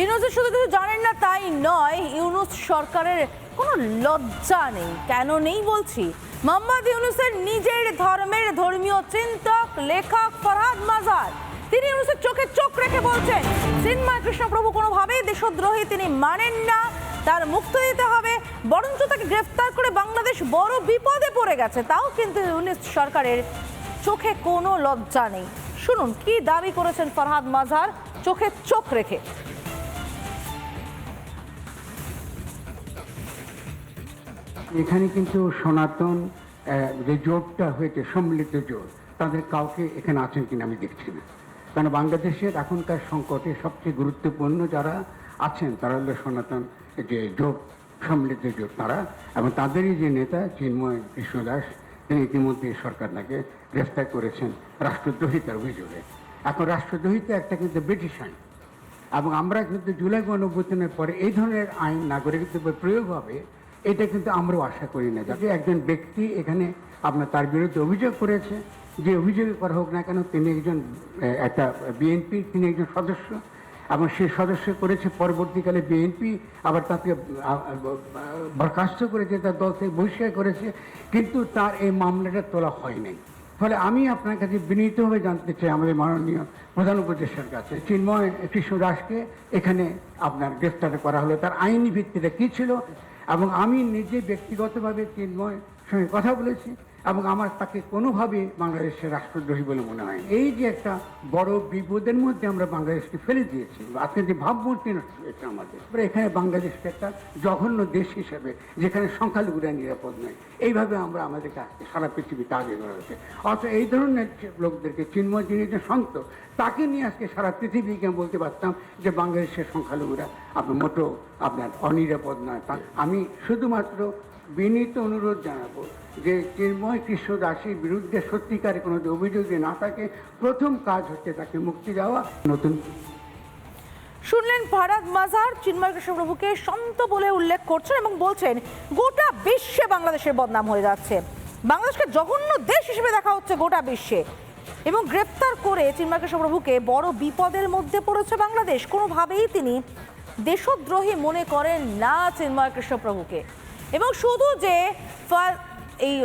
ইউনুসের শুধু কিছু জানেন না, তাই নয়, ইউনুস সরকারের কোনো লজ্জা নেই। কেন নেই বলছি? মোহাম্মদ ইউনুসের নিজের ধর্মের ধর্মীয় চিন্তক, লেখক ফরহাদ মাজার। তিনি ইউনুসের চোখে চোখ রেখে বলছেন চিন্ময় কৃষ্ণপ্রভু কোনোভাবেই দেশদ্রোহী তিনি মানেন না। তার মুক্ত দিতে হবে, বরঞ্চ তাকে গ্রেফতার করে বাংলাদেশ বড় বিপদে পড়ে গেছে। তাও কিন্তু ইউনুস সরকারের চোখে কোনো লজ্জা নেই। শুনুন, কি দাবি করেছেন ফরহাদ মাজার? চোখে চোখ রেখে। এখানে কিন্তু সনাতন যে জোটটা হয়েছে, সম্মিলিত জোট, তাদের কাউকে এখানে আছেন কিনা আমি দেখছি না। কারণ বাংলাদেশের এখনকার সংকটে সবচেয়ে গুরুত্বপূর্ণ যারা আছেন, তারা হলো সনাতন যে জোট, সম্মিলিত জোট তারা, এবং তাদেরই যে নেতা চিন্ময় কৃষ্ণদাস তিনি ইতিমধ্যে সরকার তাকে গ্রেফতার করেছেন রাষ্ট্রদ্রোহিতার অভিযোগে। এখন রাষ্ট্রদ্রোহিতা একটা কিন্তু ব্রিটিশ আইন, এবং আমরা কিন্তু জুলাই গণঅভ্যুত্থানের পরে এই ধরনের আইন নাগরিকত্বের উপর প্রয়োগ হবে এটা কিন্তু আমরাও আশা করি না। যে একজন ব্যক্তি এখানে আপনার তার বিরুদ্ধে অভিযোগ করেছে, যে অভিযোগ করা হোক না কেন, তিনি একজন একটা বিএনপি তিনি একজন সদস্য, এবং সে সদস্য করেছে, পরবর্তীকালে বিএনপি আবার তাকে বরখাস্ত করেছে, তার দল থেকে বহিষ্কার করেছে, কিন্তু তার এই মামলাটা তোলা হয় নাই। ফলে আমি আপনার কাছে বিনীতভাবে জানতে চাই, আমাদের মাননীয় প্রধান উপদেষ্টার কাছে, চিন্ময় কৃষ্ণ দাসকে এখানে আপনার গ্রেফতার করা হলো, তার আইনি ভিত্তিটা কী ছিল এবং আমি নিজে ব্যক্তিগতভাবে চিন্ময় সঙ্গে কথা বলেছি। এবং আমার তাকে কোনোভাবে বাংলাদেশের রাষ্ট্রদ্রোহী বলে মনে হয় এই যে একটা বড় বিপদের মধ্যে আমরা বাংলাদেশকে ফেলে দিয়েছি আজকে যে ভাবমূর্তি নষ্ট হয়েছে আমাদের। এখানে বাংলাদেশকে একটা জঘন্য দেশ হিসেবে, যেখানে সংখ্যালঘুরা নিরাপদ নয়, এইভাবে আমরা আমাদেরকে আজকে সারা পৃথিবীতে আগে করা অথচ এই ধরনের লোকদেরকে চিন্ময় যিনি যে সন্ত তাকে নিয়ে আজকে সারা পৃথিবীকে বলতে পারতাম যে বাংলাদেশের সংখ্যালঘুরা আপনার মোটো, আপনার অনিরাপদ নয়। আমি শুধুমাত্র বিনীত অনুরোধ জানাব যে চিন্ময় কৃষ্ণ দাসের বিরুদ্ধে সত্যিকারের কোনো অভিযোগ না থাকে, প্রথম কাজ হচ্ছে তাকে মুক্তি দেওয়া। নতুন শুনলেন ভারত মাজার, চিন্ময় কৃষ্ণপ্রভুকে সন্ত বলে উল্লেখ করছেন এবং বলছেন, গোটা বিশ্বে বাংলাদেশের বদনাম হয়ে যাচ্ছে। বাংলাদেশকে জঘন্য দেশ হিসেবে দেখা হচ্ছে গোটা বিশ্বে। এবং গ্রেপ্তার করে চিন্ময় কৃষ্ণপ্রভুকে বড় বিপদের মধ্যে পড়েছে বাংলাদেশ। কোনোভাবেই তিনি দেশদ্রোহী মনে করেন না চিন্ময় কৃষ্ণপ্রভুকে এবং শুধু যে এই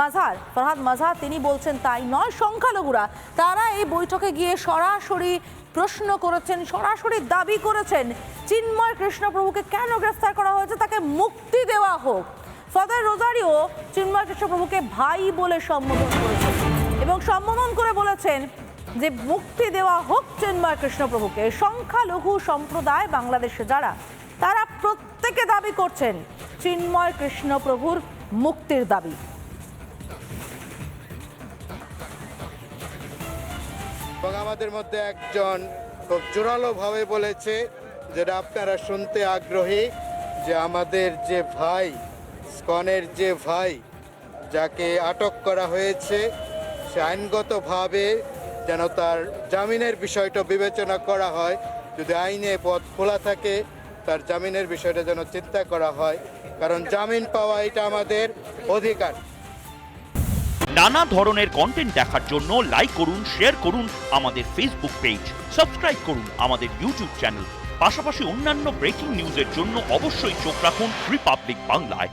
মাঝার ফরহাদ মাঝার তিনি বলছেন তাই নয়, সংখ্যালঘুরা, তারা এই বৈঠকে গিয়ে সরাসরি প্রশ্ন করেছেন, সরাসরি দাবি করেছেন, চিন্ময় কৃষ্ণপ্রভুকে কেন গ্রেফতার করা হয়েছে, তাকে মুক্তি দেওয়া হোক। ফাদার রোজারিও চিন্ময় কৃষ্ণপ্রভুকে ভাই বলে সম্বোধন করেছেন এবং সম্বোধন করে বলেছেন যে মুক্তি দেওয়া হোক চিন্ময় কৃষ্ণপ্রভুকে। সংখ্যালঘু সম্প্রদায় বাংলাদেশে যারা তারা প্রত্যেকে দাবি করছেন চিন্ময় কৃষ্ণপ্রভুর মুক্তির দাবি। আমাদের মধ্যে একজন খুব জোরালোভাবে বলেছে যেটা আপনারা শুনতে আগ্রহী যে আমাদের যে ভাই, স্কনের যে ভাই, যাকে আটক করা হয়েছে, সে আইনগতভাবে যেন তার জামিনের বিষয়টা বিবেচনা করা হয়, যদি আইনে পথ খোলা থাকে তার জামিনের বিষয়টা যেন চিন্তা করা হয়, কারণ জামিন পাওয়া এটা আমাদের অধিকার। নানা ধরনের কন্টেন্ট দেখার জন্য লাইক করুন শেয়ার করুন আমাদের ফেসবুক পেজ সাবস্ক্রাইব করুন আমাদের ইউটিউব চ্যানেল পাশাপাশি অন্যান্য ব্রেকিং নিউজের জন্য অবশ্যই চোখ রাখুন রিপাবলিক বাংলায়